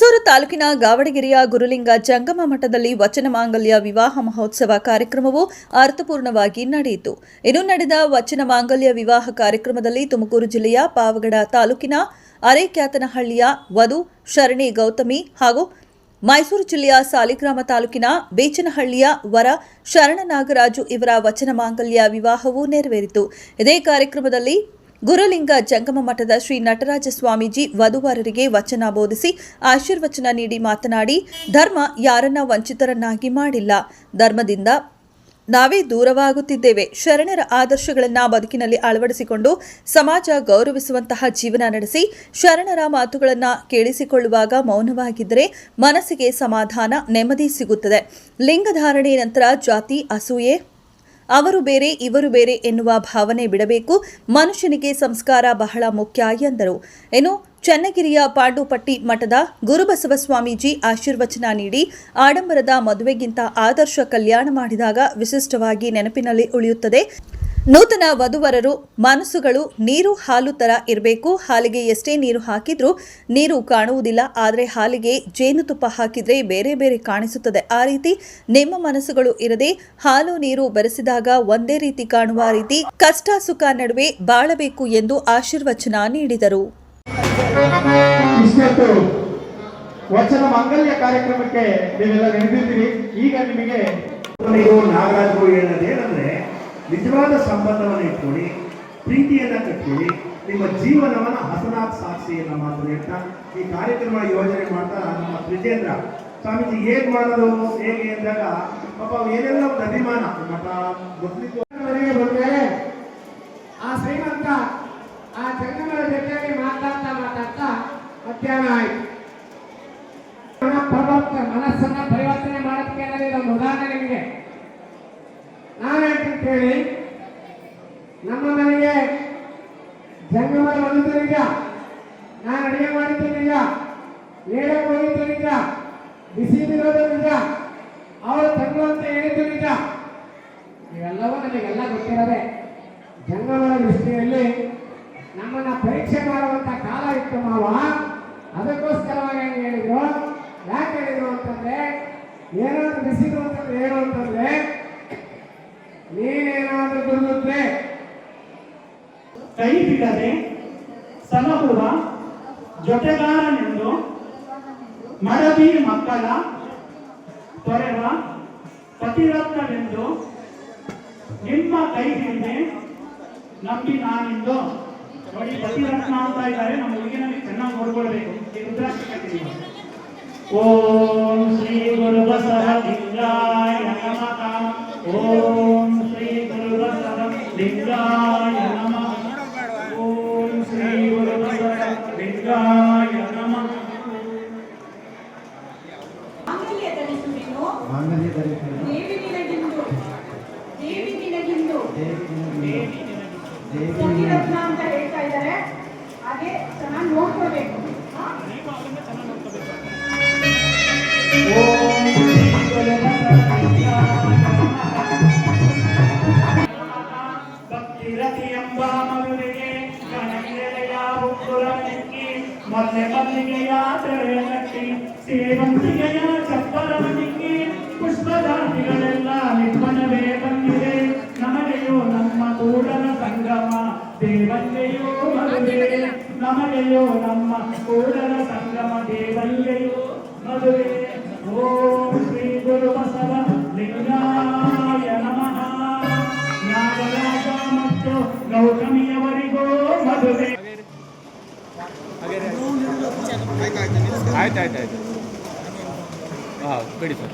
ತಾಲೂಕಿನ ಗಾವಡಗಿರಿಯ ಗುರುಲಿಂಗ ಜಂಗಮ ಮಠದಲ್ಲಿ ವಚನ ಮಾಂಗಲ್ಯ ವಿವಾಹ ಮಹೋತ್ಸವ ಕಾರ್ಯಕ್ರಮವು ಅರ್ಥಪೂರ್ಣವಾಗಿ ನಡೆಯಿತು. ಇನ್ನು ನಡೆದ ವಚನ ಮಾಂಗಲ್ಯ ವಿವಾಹ ಕಾರ್ಯಕ್ರಮದಲ್ಲಿ ತುಮಕೂರು ಜಿಲ್ಲೆಯ ಪಾವಗಡ ತಾಲೂಕಿನ ಅರೇಕ್ಯಾತನಹಳ್ಳಿಯ ವಧು ಶರಣಿ ಗೌತಮಿ ಹಾಗೂ ಮೈಸೂರು ಜಿಲ್ಲೆಯ ಸಾಲಿಗ್ರಾಮ ತಾಲೂಕಿನ ಬೇಚನಹಳ್ಳಿಯ ವರ ಶರಣ ನಾಗರಾಜು ಇವರ ವಚನ ಮಾಂಗಲ್ಯ ವಿವಾಹವು ನೆರವೇರಿತು. ಇದೇ ಕಾರ್ಯಕ್ರಮದಲ್ಲಿ ಗುರುಲಿಂಗ ಜಂಗಮ ಮಠದ ಶ್ರೀ ನಟರಾಜ ಸ್ವಾಮೀಜಿ ವಧುವರರಿಗೆ ವಚನ ಬೋಧಿಸಿ ಆಶೀರ್ವಚನ ನೀಡಿ ಮಾತನಾಡಿ, ಧರ್ಮ ಯಾರನ್ನ ವಂಚಿತರನ್ನಾಗಿ ಮಾಡಿಲ್ಲ. ಧರ್ಮದಿಂದ ನಾವೇ ದೂರವಾಗುತ್ತಿದ್ದೇವೆ. ಶರಣರ ಆದರ್ಶಗಳನ್ನು ಬದುಕಿನಲ್ಲಿ ಅಳವಡಿಸಿಕೊಂಡು ಸಮಾಜ ಗೌರವಿಸುವಂತಹ ಜೀವನ ನಡೆಸಿ, ಶರಣರ ಮಾತುಗಳನ್ನು ಕೇಳಿಸಿಕೊಳ್ಳುವಾಗ ಮೌನವಾಗಿದ್ದರೆ ಮನಸ್ಸಿಗೆ ಸಮಾಧಾನ ನೆಮ್ಮದಿ ಸಿಗುತ್ತದೆ. ಲಿಂಗಧಾರಣೆ ನಂತರ ಜಾತಿ ಅಸೂಯೆ ಅವರು ಬೇರೆ, ಇವರು ಬೇರೆ ಎನ್ನುವ ಭಾವನೆ ಬಿಡಬೇಕು. ಮನುಷ್ಯನಿಗೆ ಸಂಸ್ಕಾರ ಬಹಳ ಮುಖ್ಯ ಎಂದರು. ಇನ್ನು ಚನ್ನಗಿರಿಯ ಪಾಂಡುಪಟ್ಟಿ ಮಠದ ಗುರುಬಸವ ಸ್ವಾಮೀಜಿ ಆಶೀರ್ವಚನ ನೀಡಿ ಆಡಂಬರದ ಮದುವೆಗಿಂತ ಆದರ್ಶ ಕಲ್ಯಾಣ ಮಾಡಿದಾಗ ವಿಶಿಷ್ಟವಾಗಿ ನೆನಪಿನಲ್ಲಿ ಉಳಿಯುತ್ತದೆ. ನೂತನ ವಧುವರರು ಮನಸ್ಸುಗಳು ನೀರು ಹಾಲು ತರ ಇರಬೇಕು. ಹಾಲಿಗೆ ಎಷ್ಟೇ ನೀರು ಹಾಕಿದ್ರೂ ನೀರು ಕಾಣುವುದಿಲ್ಲ. ಆದರೆ ಹಾಲಿಗೆ ಜೇನುತುಪ್ಪ ಹಾಕಿದ್ರೆ ಬೇರೆ ಬೇರೆ ಕಾಣಿಸುತ್ತದೆ. ಆ ರೀತಿ ನಿಮ್ಮ ಮನಸ್ಸುಗಳು ಇರದೆ ಹಾಲು ನೀರು ಬೆರೆಸಿದಾಗ ಒಂದೇ ರೀತಿ ಕಾಣುವ ರೀತಿ ಕಷ್ಟ ಸುಖ ನಡುವೆ ಬಾಳಬೇಕು ಎಂದು ಆಶೀರ್ವಚನ ನೀಡಿದರು. ವಚನ ಕಾರ್ಯಕ್ರಮಕ್ಕೆ ನೀವೆಲ್ಲ ಈಗ ನಿಮಗೆ ನಾಗರಾಜರು ನಿಜವಾದ ಸಂಬಂಧವನ್ನು ಇಟ್ಕೊಳ್ಳಿ, ಪ್ರೀತಿಯನ್ನ ಕಟ್ಕೊಳ್ಳಿ, ನಿಮ್ಮ ಜೀವನವನ್ನ ಹಸನಾಥ್ ಸಾಕ್ಷಿ ನಮ್ಮ ಮಾತು ಹೇಳ್ತಾ ಈ ಕಾರ್ಯಕ್ರಮ ಯೋಜನೆ ಮಾಡ್ತಾ ನಮ್ಮ ತ್ರಿಜೇಂದ್ರ. ಸ್ವಾಮೀಜಿ ಏನ್ ಮಾಡೋದು, ಹೇಗೆ ಅಂದಾಗ ಪಾಪ ಏನೆಲ್ಲ ಒಂದು ಅಭಿಮಾನ. ಮಠ ಬಂದರೆ ಆ ಶ್ರೀಮಂತ, ಆ ಜಂಗಮರ ಜೊತೆಗೆ ಮಾತಾಡ್ತಾ ಮಾತಾಡ್ತಾ ಮಧ್ಯಾಹ್ನ ಆಯ್ತು. ಮನಸ್ಸನ್ನ ಕೇಳಿ ನಮ್ಮ ಮನೆಗೆ ಜಂಗಮರ ಬಂದಿದ್ದು ನಾನು ಅಡುಗೆ ಮಾಡಿದ್ದು ಏಳ ಹೇಳಕ್ ಹೋಗಿದ್ದು ನಿಜ ಬಿಸಿ ಇರೋದು ಅವರ ಅವಳು ತಂಗು ಅಂತ ಹೇಳಿದ್ದೀಗ ಇವೆಲ್ಲವೂ ನನಗೆಲ್ಲ ಗೊತ್ತಿರದೆ ಜಂಗಮರ ದೃಷ್ಟಿಯಲ್ಲಿ ನಮ್ಮನ್ನ ಪರೀಕ್ಷೆ ಮಾಡುವಂತ ಕಾಲ ಇತ್ತು ಮಾವ. ಅದಕ್ಕೋಸ್ಕರವಾಗಿ ಹೇಳಿದ್ರು. ಯಾಕೆ ಹೇಳಿದ್ರು ಅಂತಂದ್ರೆ, ಏನಾದ್ರು ಬಿಸಿದು ಅಂತಂದ್ರೆ ಏನು? ಕೈ ಬಿಡದೆ ಸಮಹುವ ಜೊತೆಗಾರನೆಂದು ಮಡದಿ ಮಕ್ಕಳ ತೊರೆವ ಪತಿರತ್ನವೆಂದು ನಿಮ್ಮ ಕೈ ಹಿಂದೆ ನಂಬಿ ನಾನೆಂದು. ನೋಡಿ, ಪತಿರತ್ನ ಅಂತ ಇದ್ದಾರೆ. ನಮ್ಮ ಹುಡುಗಿನಲ್ಲಿ ಚೆನ್ನಾಗಿ ನೋಡ್ಕೊಳ್ಬೇಕು. ಈ ಓಂ ಸತಿರತ್ನ ಅಂತ ಹೇಳ್ತಾ ಇದ್ದಾರೆ ಹಾಗೆ ಚೆನ್ನಾಗಿ ನೋಡ್ಕೊಳ್ಬೇಕು ಹಾ? ಓಂ ಶ್ರೀ ಗುರು ಬಸವಲಿಂಗಾಯ ಭಕ್ತಿರತಿ ಎಂಬ ಮಗುವಿಗೆ ಕನಕೆರೆಯ ಉಕ್ಕುರ ನೆಕ್ಕಿ ಮೊನ್ನೆ ಮಲ್ಲಿಗೆಯ ತೆರೆ ಕಟ್ಟಿ ಸೇವಂತಿಗೆಯ ಚಪ್ಪರ ನಮಗೆಯೋ ನಮ್ಮ ಕೂಡಲ ಸಂಗಮ ದೇವಲ್ಲೆಯೋ ಮದುವೆ ಓಂ ಶ್ರೀ ಗುರು ಬಸವ ಲಿಂಗಾಯ ನಮಃ ನಾಗರಾಜ ಮತ್ತು ಗೌತಮಿಯವರಿಗೂ ಮದುವೆ ಆಯ್ತು ಆಯ್ತು ಆಯ್ತು ಹಾಂ ಬಿಡಿ ಸರ್